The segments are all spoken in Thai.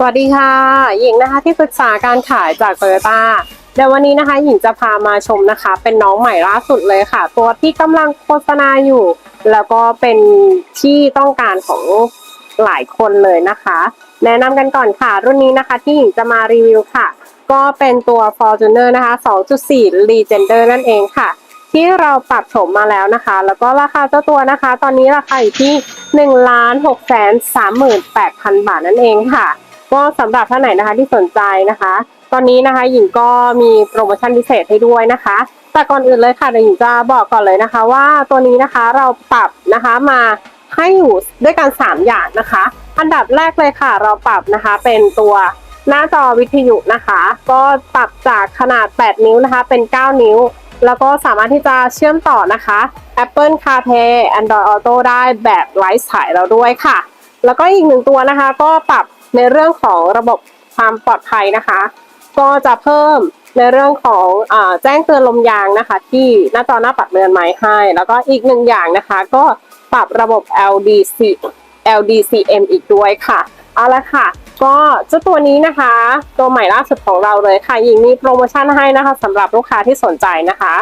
สวัสดีค่ะ หญิงนะคะที่ปรึกษาการขายจากโตโยต้าเดี๋ยววันนี้นะคะ หญิงจะพามาชมนะคะ เป็นน้องใหม่ล่าสุดเลยค่ะ ตัวที่กำลังโฆษณาอยู่ แล้วก็เป็นที่ต้องการของหลายคนเลยนะคะ แนะนำกันก่อนค่ะ รุ่นนี้นะคะที่หญิงจะมารีวิวค่ะ ก็เป็นตัว Fortuner นะคะ 2.4 Legender นั่นเองค่ะ ที่เราปรับโฉมมาแล้วนะคะ แล้วก็ราคาเจ้าตัวนะคะ ตอนนี้ราคาอยู่ที่1ล้าน6แสน38,000 บาทนั่นเองค่ะ ก็สำหรับท่านไหนนะคะที่สนใจนะคะ ตอนนี้นะคะหญิงก็มีโปรโมชั่นพิเศษให้ด้วยนะคะ แต่ก่อนอื่นเลยค่ะเดี๋ยวหญิงจะบอกก่อนเลยนะคะ ว่าตัวนี้นะคะเราปรับนะคะมาให้อยู่ด้วยกัน 3 อย่างนะคะ อันดับแรกเลยค่ะ เราปรับนะคะเป็นตัวหน้าจอวิทยุนะคะ ก็ปรับจากขนาด 8 นิ้วนะคะ เป็น 9 นิ้ว แล้วก็สามารถที่จะเชื่อมต่อนะคะ Apple CarPlay Android Auto ได้แบบไร้สายเราด้วยค่ะ แล้วก็อีกหนึ่งตัวนะคะ ก็ปรับ ในเรื่องของระบบความปลอดภัยนะคะ ก็จะเพิ่มในเรื่องของอแจ้งเตือนลมยางนะคะ ที่หน้าจอหน้าปัดเรือนไม้ให้ แล้วก็อีกหนึ่งอย่างนะคะ ก็ปรับระบบ LDC LDCM อีกด้วยค่ะเอาละค่ะ ก็เจ้าตัวนี้นะคะ ตัวใหม่ล่าสุดของเราเลยค่ะหญิงมีโปรโมชั่นให้นะคะสำหรับลูกค้าที่สนใจนะคะ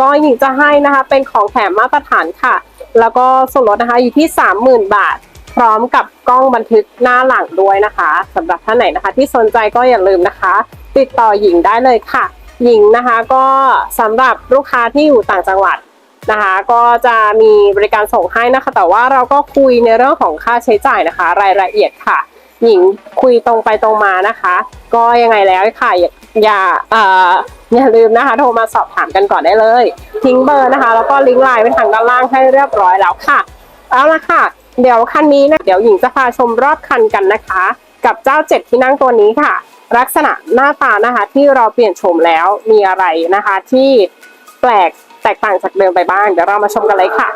ก็หญิงจะให้นะคะเป็นของแถมมาตรฐานค่ะ แล้วก็ส่วนลดนะคะอยู่ที่ 30,000 บาท พร้อมกับกล้องบันทึกหน้าหลังด้วยนะคะสำหรับท่านไหนนะคะ ที่สนใจก็อย่าลืมนะคะ ติดต่อหญิงได้เลยค่ะ หญิงนะคะก็สำหรับลูกค้าที่อยู่ต่างจังหวัดนะคะ ก็จะมีบริการส่งให้นะคะ แต่ว่าเราก็คุยในเรื่องของค่าใช้จ่ายนะคะ รายละเอียดค่ะ หญิงคุยตรงไปตรงมานะคะ ก็ยังไงแล้วค่ะอย่าอย่าเอ่ออย่าลืมนะคะ โทรมาสอบถามกันก่อนได้เลย ทิ้งเบอร์นะคะ แล้วก็ลิงก์ไลน์ไว้ทางด้านล่างให้เรียบร้อยแล้วค่ะ เอาละค่ะ เดี๋ยวคันนี้นะเดี๋ยวหญิงจะพาชมรอบคันกันนะคะ กับเจ้าเจ็ดที่นั่งตัวนี้ค่ะ ลักษณะหน้าตานะคะที่เราเปลี่ยนโฉมแล้วมีอะไรนะคะ ที่แปลกแตกต่างจากเดิมไปบ้างเดี๋ยวเรามาชมกันเลยค่ะ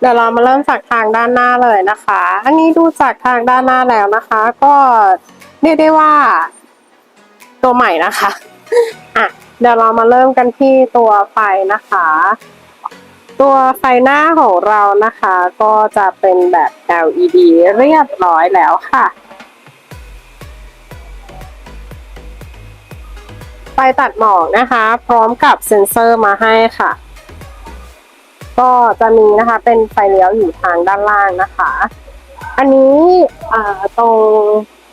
เดี๋ยวเรามาเริ่มจากทางด้านหน้าเลยนะคะ อันนี้ดูจากทางด้านหน้าแล้วนะคะ ก็เรียกได้ว่า ตัวใหม่นะคะอะเดี๋ยวเรามาเริ่มกันที่ตัวไฟนะคะ ตัวไฟหน้าของเรานะคะ ก็จะเป็นแบบ LED เรียบร้อยแล้วค่ะไฟตัดหมอกนะคะ พร้อมกับเซ็นเซอร์มาให้ค่ะ ก็จะมีนะคะเป็นไฟเลี้ยวอยู่ทางด้านล่างนะคะ อันนี้ตรง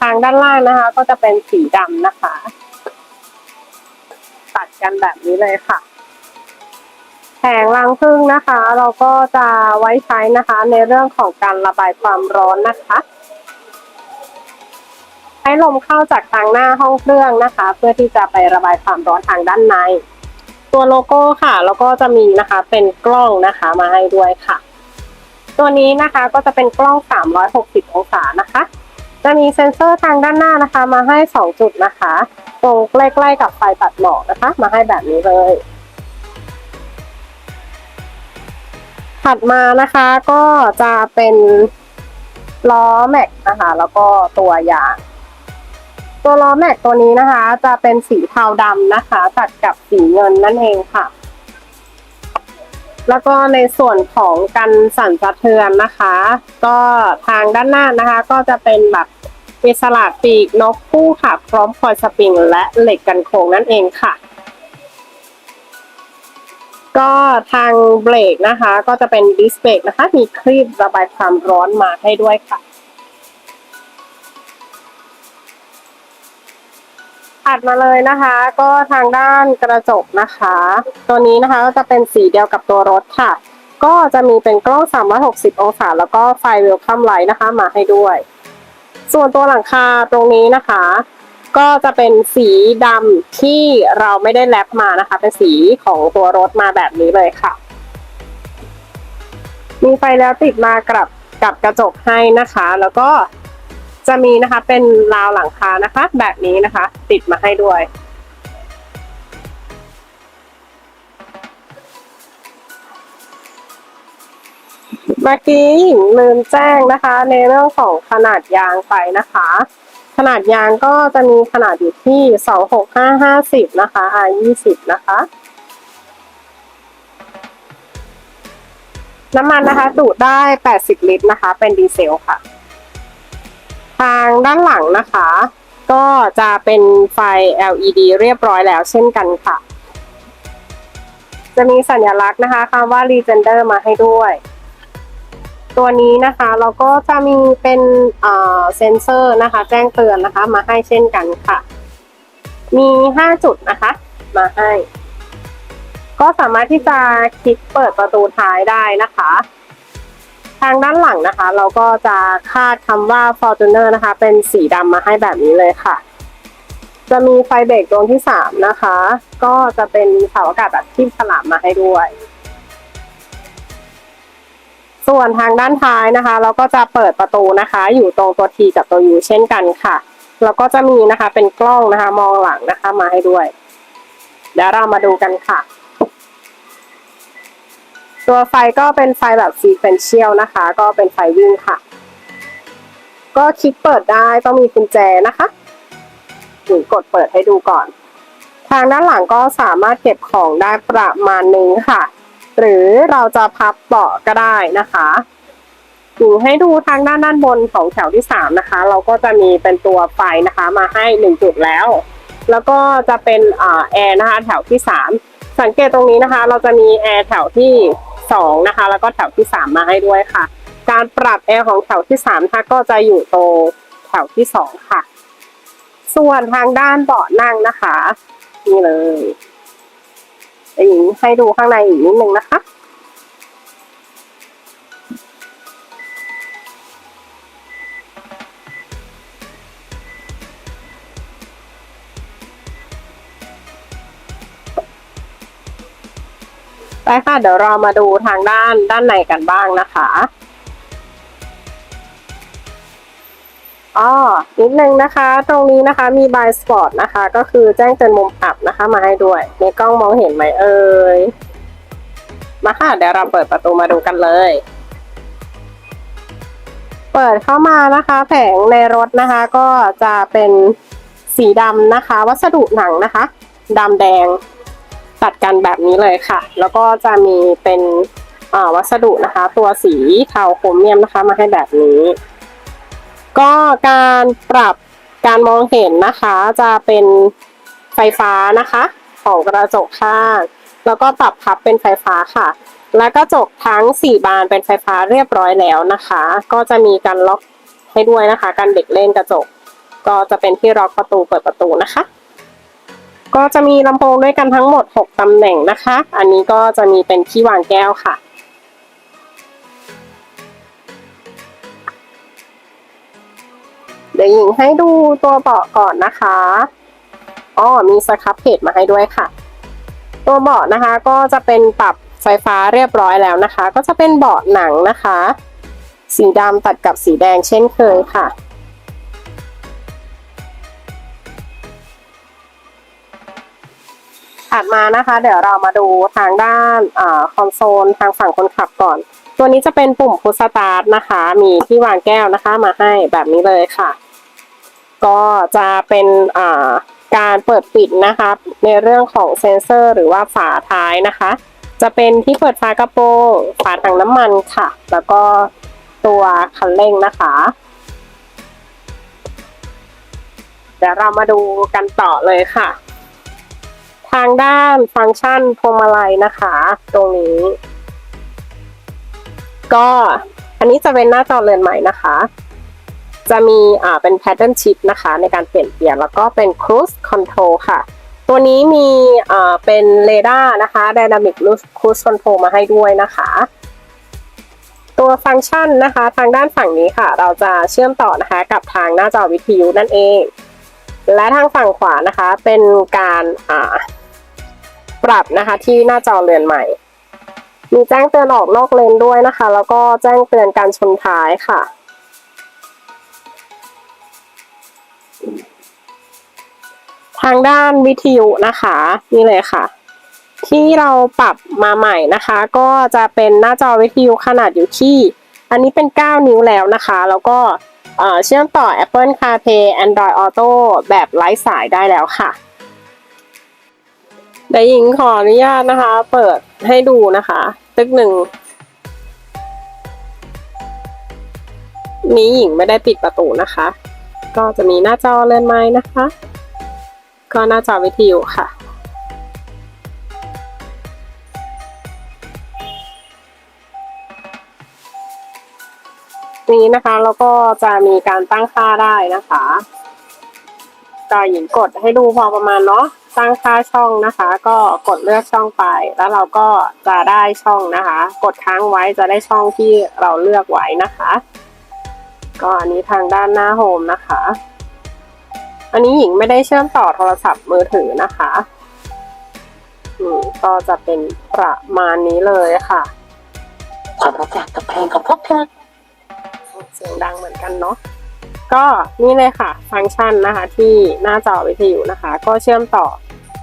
ทางด้านล่างนะคะ ก็จะเป็นสีดำนะคะ ตัดกันแบบนี้เลยค่ะ ผงรังพึ่งนะคะ เราก็จะไว้ใช้นะคะในเรื่องของการระบายความร้อนนะคะให้ลมเข้าจากทางหน้าห้องเครื่องนะคะ เพื่อที่จะไประบายความร้อนทางด้านใน ตัวโลโก้ค่ะแล้วก็จะมีนะคะเป็นกล้องนะคะมาให้ด้วยค่ะ ตัวนี้นะคะก็จะเป็นกล้อง 360 องศานะคะ จะมีเซ็นเซอร์ทางด้านหน้านะคะ มาให้ 2 จุดนะคะ ตรงใกล้ๆกับไฟตัดหมอกนะคะ มาให้แบบนี้เลย ถัดมานะคะก็จะเป็นล้อแม็กนะคะ แล้วก็ตัวยางตัวล้อแม็กตัวนี้นะคะ จะเป็นสีเทาดำนะคะ ตัดกับสีเงินนั่นเองค่ะ แล้วก็ในส่วนของกันสั่นสะเทือนนะคะ ก็ทางด้านหน้านะคะ ก็จะเป็นแบบอิสระปีกนกคู่ค่ะ พร้อมคอยสปริงและเหล็กกันโค้งนั่นเองค่ะ ก็ทางเบรกนะคะ ก็จะเป็นดิสเบรกนะคะ มีครีบระบายความร้อนมาให้ด้วยค่ะถัดมาเลยนะคะ ก็ทางด้านกระจกนะคะ ตัวนี้นะคะก็จะเป็นสีเดียวกับตัวรถค่ะ ก็จะมีเป็นกล้อง 360 องศา แล้วก็ไฟเวลคัมไลท์นะคะมาให้ด้วย ส่วนตัวหลังคาตรงนี้นะคะ ก็จะเป็นสีดำที่เราไม่ได้แรปมานะคะ เป็นสีของตัวรถมาแบบนี้เลยค่ะ มีไฟแล้วติดมากับกับกระจกให้นะคะ แล้วก็จะมีนะคะเป็นราวหลังคานะคะ แบบนี้นะคะ ติดมาให้ด้วยเมื่อกี้หญิงลืมแจ้งนะคะ ในเรื่องของขนาดยางไปนะคะ นาดยางก็จะมีขนาดอยู่ที่สองหกห้าห้าสิบนะคะ R ยี่สิบนะคะ น้ำมันนะคะดูดได้แปดสิบลิตรนะคะ เป็นดีเซลค่ะ ทางด้านหลังนะคะ ก็จะเป็นไฟ LED เรียบร้อยแล้วเช่นกันค่ะ จะมีสัญลักษณ์นะคะคำว่า Legender มาให้ด้วย ตัวนี้นะคะเราก็จะมีเป็นเซนเซอร์นะคะ แจ้งเตือนนะคะ มาให้เช่นกันค่ะ มี 5 จุดนะคะ มาให้ ก็สามารถที่จะคลิกเปิดประตูท้ายได้นะคะ ทางด้านหลังนะคะ เราก็จะคาดคำว่า Fortuner นะคะ เป็นสีดำมาให้แบบนี้เลยค่ะ จะมีไฟเบรกดวงที่ 3 นะคะ ก็จะเป็นเสาอากาศแบบทิ่มฉลามมาให้ด้วย ส่วนทางด้านท้ายนะคะ เราก็จะเปิดประตูนะคะ อยู่ตรงตัว T กับตัว U เช่นกันค่ะ แล้วก็จะมีนะคะเป็นกล้องนะคะ มองหลังนะคะมาให้ด้วย เดี๋ยวเรามาดูกันค่ะ ตัวไฟก็เป็นไฟแบบ sequential นะคะ ก็เป็นไฟวิ่งค่ะ ก็คลิกเปิดได้ต้องมีกุญแจนะคะหรือกดเปิดให้ดูก่อน ทางด้านหลังก็สามารถเก็บของได้ประมาณนึงค่ะ หรือเราจะพับเบาะก็ได้นะคะหรือให้ดูทางด้านด้านบนของแถวที่สามนะคะ เราก็จะมีเป็นตัวไฟนะคะ มาให้หนึ่งจุดแล้ว แล้วก็จะเป็นอแอร์นะคะ แถวที่สามสังเกตตรงนี้นะคะ เราจะมีแอร์แถวที่สองนะคะ แล้วก็แถวที่สามมาให้ด้วยค่ะ การปรับแอร์ของแถวที่สามนะคะก็จะอยู่ตรงแถวที่สองค่ะ ส่วนทางด้านเบาะนั่งนะคะ นี่เลย เดี๋ยวหญิงให้ดูข้างในอีกนิดนึงนะคะ ไปค่ะ เดี๋ยวเรามาดูทางด้านด้านในกันบ้างนะคะ อ๋อนิดนึงนะคะ ตรงนี้นะคะมีบายสปอร์ตนะคะ ก็คือแจ้งเตือนมุมอับนะคะ มาให้ด้วยในกล้องมองเห็นไหมเอ่ย มาค่ะ เดี๋ยวเราเปิดประตูมาดูกันเลย เปิดเข้ามานะคะ แผงในรถนะคะ ก็จะเป็นสีดำนะคะ วัสดุหนังนะคะดำแดงตัดกันแบบนี้เลยค่ะ แล้วก็จะมีเป็นวัสดุนะคะ ตัวสีเทาโครเมียมนะคะ มาให้แบบนี้ ก็การปรับการมองเห็นนะคะจะเป็นไฟฟ้านะคะ ของกระจกข้าง แล้วก็ปรับพับเป็นไฟฟ้าค่ะ และกระจกทั้ง 4 บานเป็นไฟฟ้าเรียบร้อยแล้วนะคะ ก็จะมีการล็อกให้ด้วยนะคะ การเด็กเล่นกระจก ก็จะเป็นที่ล็อกประตูเปิดประตูนะคะ ก็จะมีลำโพงด้วยกันทั้งหมด 6ตำแหน่งนะคะ อันนี้ก็จะมีเป็นที่วางแก้วค่ะ เดี๋ยวหญิงให้ดูตัวเบาะก่อนนะคะอ๋อมีสครับเพจมาให้ด้วยค่ะ ตัวเบาะนะคะก็จะเป็นปรับไฟฟ้าเรียบร้อยแล้วนะคะ ก็จะเป็นเบาะหนังนะคะ สีดำตัดกับสีแดงเช่นเคยค่ะถัดมานะคะ เดี๋ยวเรามาดูทางด้านคอนโซลทางฝั่งคนขับก่อน ตัวนี้จะเป็นปุ่มพุสตาร์ทนะคะ มีที่วางแก้วนะคะ มาให้แบบนี้เลยค่ะ ก็จะเป็นอ่าการเปิดปิดนะคะ ในเรื่องของเซ็นเซอร์หรือว่าฝาท้ายนะคะ จะเป็นที่เปิดฝากระโปรงฝาถังน้ำมันค่ะ แล้วก็ตัวคันเร่งนะคะ เดี๋ยวเรามาดูกันต่อเลยค่ะ ทางด้านฟังก์ชันพวงมาลัยนะคะ ตรงนี้ ก็อันนี้จะเป็นหน้าจอเรือนใหม่นะคะ จะมีอ่าเป็น pattern shift นะคะ ในการเปลี่ยนเกียร์แล้วก็เป็น cruise control ค่ะ ตัวนี้มีอ่าเป็นเรดาร์นะคะ dynamic cruise control มาให้ด้วยนะคะ ตัวฟังก์ชันนะคะ ทางด้านฝั่งนี้ค่ะ เราจะเชื่อมต่อนะคะกับทางหน้าจอวิทยุนั่นเอง และทางฝั่งขวานะคะเป็นการอ่าปรับนะคะที่หน้าจอเรือนใหม่ มีแจ้งเตือนออกนอกเลนด้วยนะคะ แล้วก็แจ้งเตือนการชนท้ายค่ะ ทางด้านวิทยุนะคะ นี่เลยค่ะ ที่เราปรับมาใหม่นะคะ ก็จะเป็นหน้าจอวิทยุขนาดอยู่ที่ อันนี้เป็น 9 นิ้วแล้วนะคะ แล้วก็เชื่อมต่อ Apple CarPlay Android Auto แบบไร้สายได้แล้วค่ะเดี๋ยวหญิงขออนุญาตนะคะ เปิดให้ดูนะคะ ตึกหนึ่งนี้หญิงไม่ได้ปิดประตูนะคะ ก็จะมีหน้าจอเลื่อนไม้นะคะ ก็หน้าจอวิทยุค่ะ นี้นะคะแล้วก็จะมีการตั้งค่าได้นะคะก็หญิงกดให้ดูพอประมาณเนาะ ตั้งค่าช่องนะคะ ก็กดเลือกช่องไป แล้วเราก็จะได้ช่องนะคะ กดค้างไว้จะได้ช่องที่เราเลือกไว้นะคะ ก็อันนี้ทางด้านหน้าโฮมนะคะ อันนี้หญิงไม่ได้เชื่อมต่อโทรศัพท์มือถือนะคะอืมก็จะเป็นประมาณนี้เลยค่ะขอประกาศกับเพลงของพวกเธอเสียงดังเหมือนกันเนาะ ก็นี่เลยค่ะฟังก์ชันนะคะที่หน้าจอวิทยุนะคะ ก็เชื่อมต่อ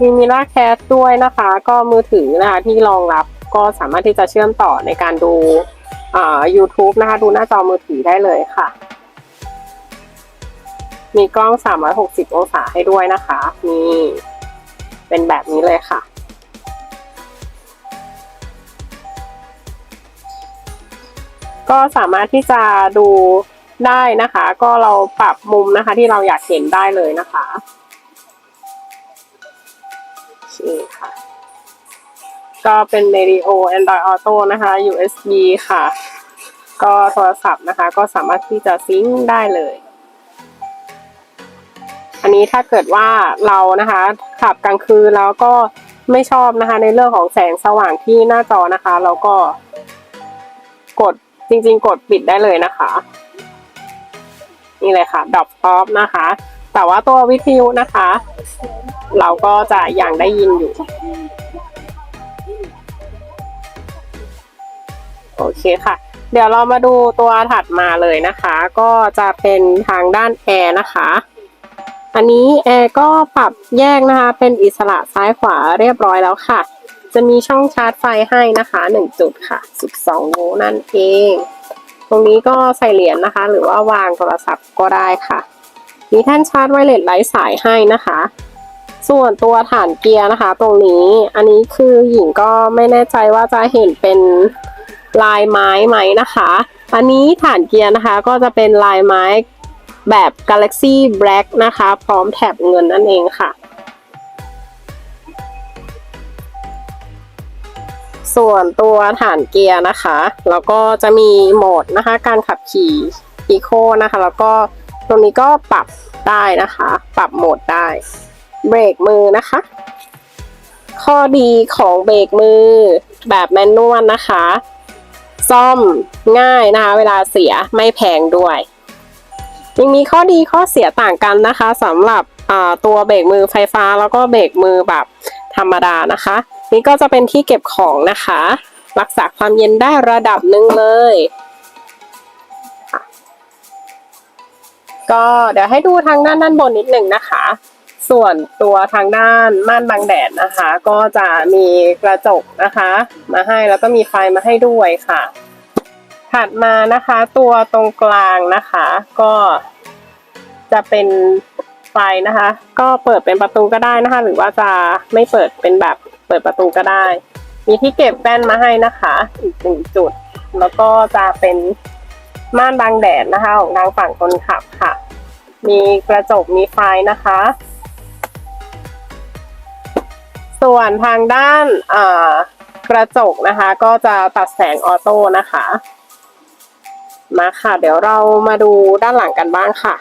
มีมิราแคสด้วยนะคะ ก็มือถือนะคะที่รองรับก็สามารถที่จะเชื่อมต่อในการดูอ่า YouTube นะคะ ดูหน้าจอมือถือได้เลยค่ะ มีกล้อง 360 องศาให้ด้วยนะคะ นี่เป็นแบบนี้เลยค่ะ ก็สามารถที่จะดู ได้นะคะ ก็เราปรับมุมนะคะ ที่เราอยากเห็นได้เลยนะคะโอเคค่ะ ก็เป็น Radio Android Auto นะคะ USB ค่ะ ก็โทรศัพท์นะคะ ก็สามารถที่จะซิงค์ได้เลย อันนี้ถ้าเกิดว่าเรานะคะขับกลางคืนแล้วก็ไม่ชอบนะคะ ในเรื่องของแสงสว่างที่หน้าจอนะคะ เราก็กดจริงๆ กดปิดได้เลยนะคะ นี่เลยค่ะดับออฟนะคะ แต่ว่าตัววิทยุนะคะ เราก็จะยังได้ยินอยู่ โอเคค่ะ เดี๋ยวเรามาดูตัวถัดมาเลยนะคะ ก็จะเป็นทางด้านแอร์นะคะอันนี้แอร์ก็ปรับแยกนะคะ เป็นอิสระซ้ายขวาเรียบร้อยแล้วค่ะ จะมีช่องชาร์จไฟให้นะคะ 1 จุดค่ะ 12 โวลต์นั่นเอง ตรงนี้ก็ใส่เหรียญนะคะ หรือว่าวางโทรศัพท์ก็ได้ค่ะ มีแท่นชาร์จไวเลสไร้สายให้นะคะ ส่วนตัวฐานเกียร์นะคะ ตรงนี้อันนี้คือหญิงก็ไม่แน่ใจว่าจะเห็นเป็นลายไม้ไหมนะคะ อันนี้ฐานเกียร์นะคะก็จะเป็นลายไม้แบบ Galaxy Black นะคะ พร้อมแถบเงินนั่นเองค่ะ ส่วนตัวฐานเกียร์นะคะ แล้วก็จะมีโหมดนะคะการขับขี่ Eco นะคะ แล้วก็ตรงนี้ก็ปรับได้นะคะ ปรับโหมดได้เบรกมือนะคะ ข้อดีของเบรกมือแบบแมนนวลนะคะ ซ่อมง่ายนะคะ เวลาเสียไม่แพงด้วยยังมีข้อดีข้อเสียต่างกันนะคะสำหรับอ่าตัวเบรกมือไฟฟ้าแล้วก็เบรกมือแบบธรรมดานะคะ นี่ก็จะเป็นที่เก็บของนะคะ รักษาความเย็นได้ระดับหนึ่งเลย ก็เดี๋ยวให้ดูทางด้านด้านบนนิดหนึ่งนะคะ ส่วนตัวทางด้านม่านบังแดดนะคะ ก็จะมีกระจกนะคะ มาให้แล้วก็มีไฟมาให้ด้วยค่ะ ถัดมานะคะ ตัวตรงกลางนะคะ ก็จะเป็นไฟนะคะ ก็เปิดเป็นประตูก็ได้นะคะ หรือว่าจะไม่เปิดเป็นแบบ เปิดประตูก็ได้ มีที่เก็บแป้นมาให้นะคะ อีกหนึ่งจุด แล้วก็จะเป็นม่านบังแดดนะคะของทางฝั่งคนขับค่ะ มีกระจกมีไฟนะคะ ส่วนทางด้านกระจกนะคะ ก็จะตัดแสงออโต้นะคะ มาค่ะ เดี๋ยวเรามาดูด้านหลังกันบ้างค่ะ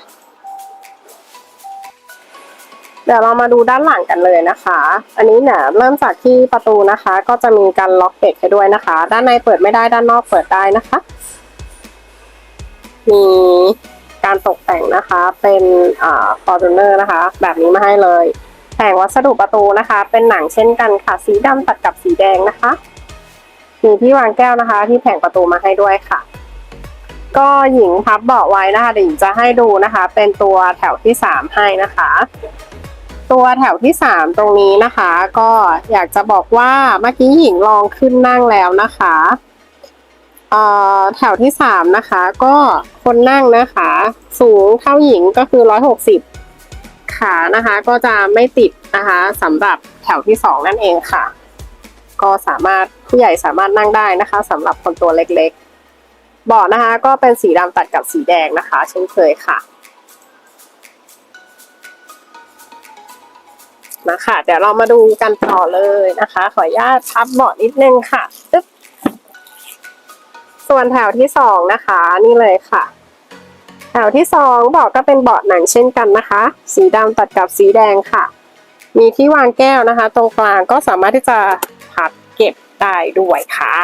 เดี๋ยวเรามาดูด้านหลังกันเลยนะคะ อันนี้เนี่ยเริ่มจากที่ประตูนะคะ ก็จะมีการล็อกเด็กให้ด้วยนะคะ ด้านในเปิดไม่ได้ด้านนอกเปิดได้นะคะ มีการตกแต่งนะคะเป็นอ่าฟอร์จูเนอร์นะคะ แบบนี้มาให้เลยแผงวัสดุประตูนะคะ เป็นหนังเช่นกันค่ะ สีดำตัดกับสีแดงนะคะ มีที่วางแก้วนะคะ ที่แผงประตูมาให้ด้วยค่ะ ก็หญิงพับเบาะไว้นะคะเดี๋ยวหญิงจะให้ดูนะคะ เป็นตัวแถวที่สามให้นะคะ ตัวแถวที่สามตรงนี้นะคะ ก็อยากจะบอกว่าเมื่อกี้หญิงลองขึ้นนั่งแล้วนะคะเอ่อแถวที่สามนะคะ ก็คนนั่งนะคะ สูงเท่าหญิงก็คือร้อยหกสิบขานะคะ ก็จะไม่ติดนะคะสำหรับแถวที่สองนั่นเองค่ะ ก็สามารถผู้ใหญ่สามารถนั่งได้นะคะสำหรับคนตัวเล็กๆเบาะนะคะ ก็เป็นสีดำตัดกับสีแดงนะคะ เช่นเคยค่ะ นะคะเดี๋ยวเรามาดูกันต่อเลยนะคะ ขออนุญาตพับเบาะนิดนึงค่ะตึ๊บส่วนแถวที่สองนะคะ นี่เลยค่ะ แถวที่สองเบาะก็เป็นเบาะหนังเช่นกันนะคะ สีดำตัดกับสีแดงค่ะ มีที่วางแก้วนะคะ ตรงกลางก็สามารถที่จะพับเก็บได้ด้วยค่ะ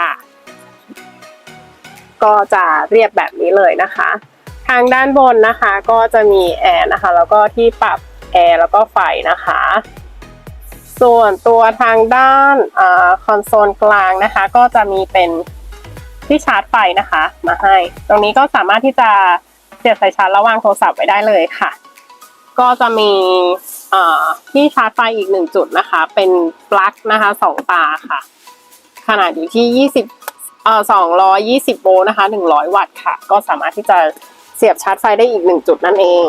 ก็จะเรียบแบบนี้เลยนะคะ ทางด้านบนนะคะก็จะมีแอร์นะคะ แล้วก็ที่ปรับแอร์แล้วก็ไฟนะคะ ส่วนตัวทางด้านคอนโซลกลางนะคะ ก็จะมีเป็นที่ชาร์จไฟนะคะ มาให้ ตรงนี้ก็สามารถที่จะเสียบสายชาร์จระหว่างโทรศัพท์ไว้ได้เลยค่ะ ก็จะมีที่ชาร์จไฟอีกหนึ่งจุดนะคะ เป็นปลั๊กนะคะสองตาค่ะ ขนาดอยู่ที่ยี่สิบเอ่อสองร้อยยี่สิบโวลต์นะคะหนึ่งร้อยวัตต์ค่ะ ก็สามารถที่จะเสียบชาร์จไฟได้อีกหนึ่งจุดนั่นเอง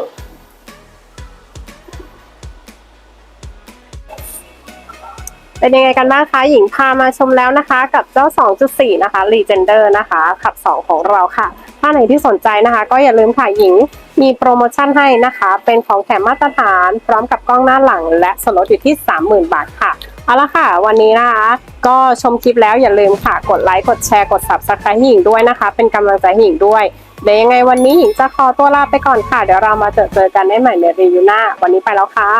เป็นยังไงกันบ้างคะหญิงพามาชมแล้วนะคะ กับเจ้า 2.4 นะคะ Legender นะคะ ขับ 2 ของเราค่ะ ถ้าไหนที่สนใจนะคะ ก็อย่าลืมค่ะหญิงมีโปรโมชั่นให้นะคะ เป็นของแถมมาตรฐานพร้อมกับกล้องหน้าหลัง และส่วนลดอยู่ที่ 30,000 บาทค่ะเอาละค่ะ วันนี้นะคะ ก็ชมคลิปแล้วอย่าลืมค่ะกดไลค์กดแชร์กด Subscribe หญิงด้วยนะคะ เป็นกำลังใจให้หญิงด้วยเดี๋ยวยังไงวันนี้หญิงจะขอตัวลาไปก่อนค่ะ เดี๋ยวเรามาเจอเจอกันได้ใหม่ในรีวิวหน้า วันนี้ไปแล้วค่ะ